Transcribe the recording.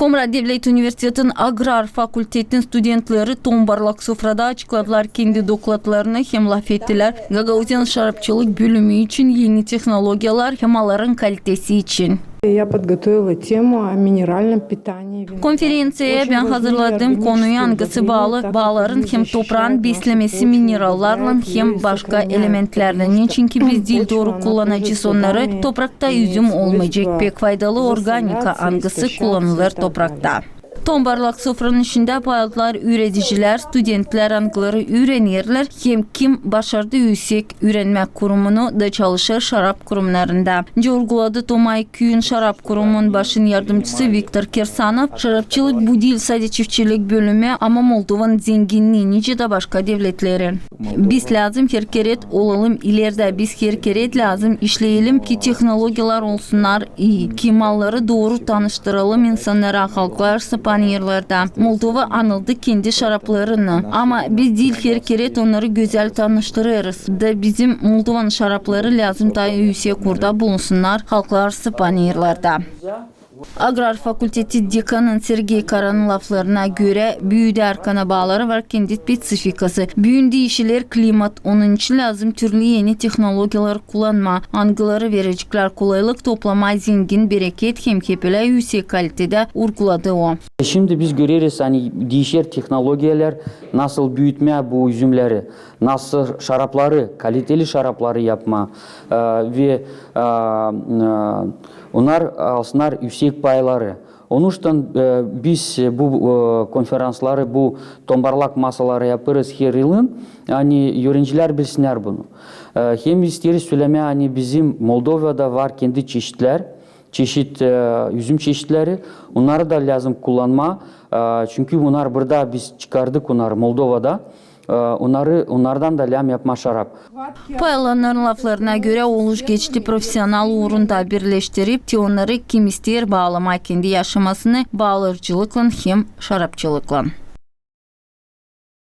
Komra Devlet Üniversiteti'nin Agrar Fakültetinin studentleri Tombarlak Sofra'da açıkladılar kendi dokladlarını hem laf ettiler. Gagauzian şarapçılık bölümü için yeni teknolojiyalar hem kalitesi için. Konferensiyaya ben hazırladığım konuya angısı bağlı bağların hem toprağın beslemesi mineralların hem başka elementlerden. Çünkü biz dil doğru kullanacağız onları. Toprakta üzüm olmayacak. Pek faydalı organika angısı kullanılır toprakta. Tombarlaq sıfırın içində bayıldılar üreticilər, studentlər hanqıları öyrənirlər, hem kim başardı yüksek öğrenme kurumunu da çalışır şarap kurumlarında. Jorguladı Tomay Küyün Şarap Kurumun başın yardımcısı Viktor Kersanov, şarapçılık bu değil sadece çiftçilik bölümü ama Moldova'nın zenginliği nice de başka devletleri. Biz lazım herkeret olalım ileride, biz herkeret lazım işleyelim ki teknolojiler olsunlar iyi, ki malları doğru tanıştıralım insanlara, halklar, sıpan Spanyollarda. Moldova anıldı kendi şaraplarını ama biz değil herkeret onları güzel tanıştırırız da bizim Moldova'nın şarapları lazım da yüksek kurda bulunsunlar halklar Spanyollarda. Agrar Fakülteti Dekanın Sergey Karan'ın laflarına göre büyüde arkana bağları var kendi spesifikası. Büyün değişiler klimat onun için lazım türlü yeni teknolojiler kullanma, angıları verecekler kolaylık toplama zengin bereket hem kepele yüksek kalitede vurguladı o. Şimdi biz görürüz hani değişir teknolojiler nasıl büyütme bu üzümleri, nasıl şarapları, kaliteli şarapları yapma e, ve e, e, onlar alsınlar yüksek payları. Onun için e, biz bu e, konferansları, bu tombarlak masaları yaparız her yılın. Hani öğrenciler bilsinler bunu. E, hem isteriz söyleme hani bizim Moldova'da var kendi çeşitler çeşit e, üzüm çeşitleri. Onları da lazım kullanma. E, çünkü bunlar burada biz çıkardık onları Moldova'da. E, onları onlardan da lam yapma şarap. Laflarına göre oluş geçti profesyonel uğrunda birleştirip ki onları kim ister bağlama kendi yaşamasını bağlarcılıkla hem şarapçılıkla.